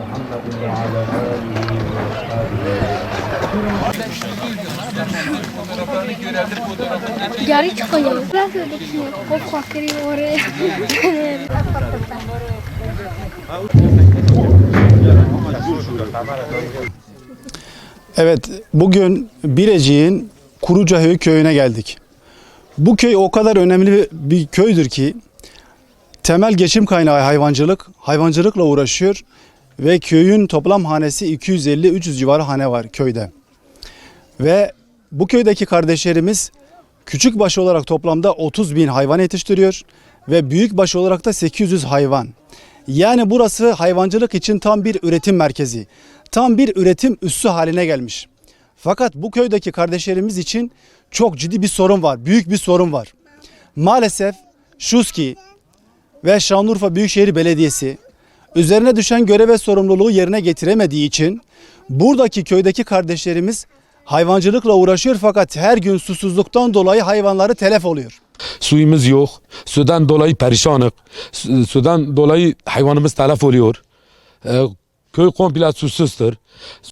محمد وعلى آله وأصحابه Geri çıkıyor. Ben söyledim. Kop kakırıyor oraya. Evet, bugün Birecik'in Kurucaköy köyüne geldik. Bu köy o kadar önemli bir köydür ki temel geçim kaynağı hayvancılık. Hayvancılıkla uğraşıyor ve köyün toplam hanesi 250-300 civarı hane var köyde. Ve bu köydeki kardeşlerimiz küçük baş olarak toplamda 30 bin hayvan yetiştiriyor ve büyük baş olarak da 800 hayvan. Yani burası hayvancılık için tam bir üretim merkezi. Tam bir üretim üssü haline gelmiş. Fakat bu köydeki kardeşlerimiz için çok ciddi bir sorun var. Büyük bir sorun var. Maalesef Şuski ve Şanlıurfa Büyükşehir Belediyesi üzerine düşen görev ve sorumluluğu yerine getiremediği için buradaki köydeki kardeşlerimiz hayvancılıkla uğraşıyor fakat her gün susuzluktan dolayı hayvanları telef oluyor. Suyumuz yok. Sudan dolayı perişanık. Su- Sudan dolayı hayvanımız telef oluyor. Ee, köy komple susuzdur.